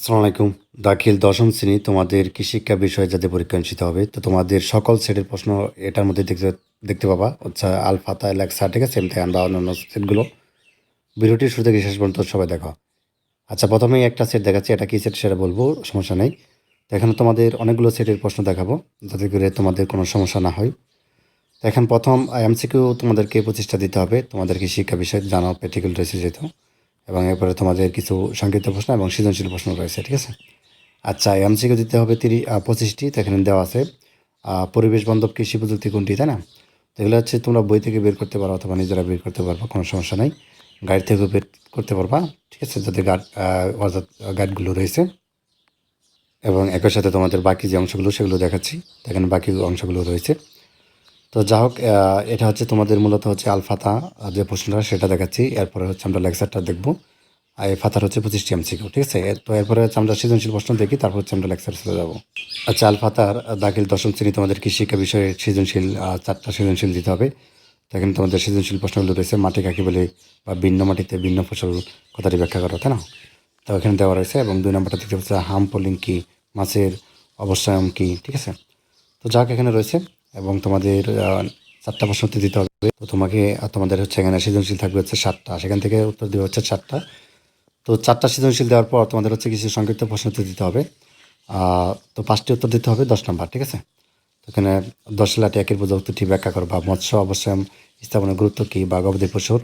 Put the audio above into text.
আসসালামু আলাইকুম। দাখিল দশম শ্রেণি তোমাদের কি শিক্ষা বিষয়ে যাদের পরীক্ষা অনুষ্ঠিত হবে, তো তোমাদের সকল সেটের প্রশ্ন এটার মধ্যে দেখতে দেখতে পাবা। হচ্ছে আলফাতা, লেক্সা, ঠিক আছে? এমতে আমরা অন্যান্য সেটগুলো। ভিডিওটির শুরু থেকে শেষ পর্যন্ত সবাই দেখো। আচ্ছা প্রথমেই একটা সেট দেখাচ্ছি। এটা কি সেট সেটা বলব, সমস্যা নেই। তো এখানে তোমাদের অনেকগুলো সেটের প্রশ্ন দেখাবো, যাতে করে তোমাদের কোনো সমস্যা না হয়। তো এখন প্রথম এমসিকিউ তোমাদেরকে পঁচিশটা দিতে হবে। তোমাদেরকে শিক্ষা বিষয়ে জানা প্র্যাকটিক্যাল রয়েছে যেহেতু। এবং এরপরে তোমাদের কিছু সংক্ষিপ্ত প্রশ্ন এবং সৃজনশীল প্রশ্ন রয়েছে, ঠিক আছে? আচ্ছা এমসিকিউ দিতে হবে তিরিশ পঁচিশটি, তো এখানে দেওয়া আছে। পরিবেশ বান্ধব কৃষি প্রযুক্তি কোনটি, তাই না? তো এগুলো হচ্ছে তোমরা বই থেকে বের করতে পারো অথবা নিজেরা বের করতে পারবা, কোনো সমস্যা নেই। গাইড থেকেও বের করতে পারবা, ঠিক আছে? যাতে গাইড অর্থাৎ গাইডগুলো রয়েছে। এবং একই সাথে তোমাদের বাকি যে অংশগুলো, সেগুলো দেখাচ্ছি। এখানে বাকি অংশগুলো রয়েছে। তো যা হোক এটা হচ্ছে তোমাদের মূলত হচ্ছে আলফাতা যে প্রশ্নটা, সেটা দেখাচ্ছি। এরপরে হচ্ছে আমরা লেকচারটা দেখব। আর এই ফাতার হচ্ছে পঁচিশটি এমসিকিউ, ঠিক আছে? তো এরপরে হচ্ছে আমরা সৃজনশীল প্রশ্ন দেখি, তারপর হচ্ছে আমরা লেকচার চলে যাব। আচ্ছা আলফাতার দাখিল দশম শ্রেণি তোমাদের কৃষি শিক্ষা বিষয়ে সৃজনশীল চারটা সৃজনশীল দিতে হবে? তো এখানে তোমাদের সৃজনশীল প্রশ্নগুলো রয়েছে মাটি কাকে বলে বা ভিন্ন মাটিতে ভিন্ন ফসল কথাটি ব্যাখ্যা করো, তাই না? তো এখানে দেওয়া রয়েছে এবং দুই নম্বরটা দেখতে হচ্ছে হাম, পোলিং কি, মাছের অবশ্যম কী, ঠিক আছে? তো যাক, এখানে রয়েছে। এবং তোমাদের চারটা প্রশ্ন উত্তর দিতে হবে। তো তোমাকে তোমাদের হচ্ছে এখানে সৃজনশীল থাকবে হচ্ছে সাতটা। সেখান থেকে উত্তর দেওয়া হচ্ছে চারটা। তো চারটা সৃজনশীল দেওয়ার পর তোমাদের হচ্ছে কিছু সংক্ষিপ্ত প্রশ্ন উত্তর দিতে হবে। তো পাঁচটি উত্তর দিতে হবে, দশ নম্বর, ঠিক আছে? তো এখানে দশ লাটে একের প্রযুক্তিটি ব্যাখ্যা করো। বা মৎস্য অবশ্যই স্থাপনের গুরুত্ব কী বা গবাদি পশুর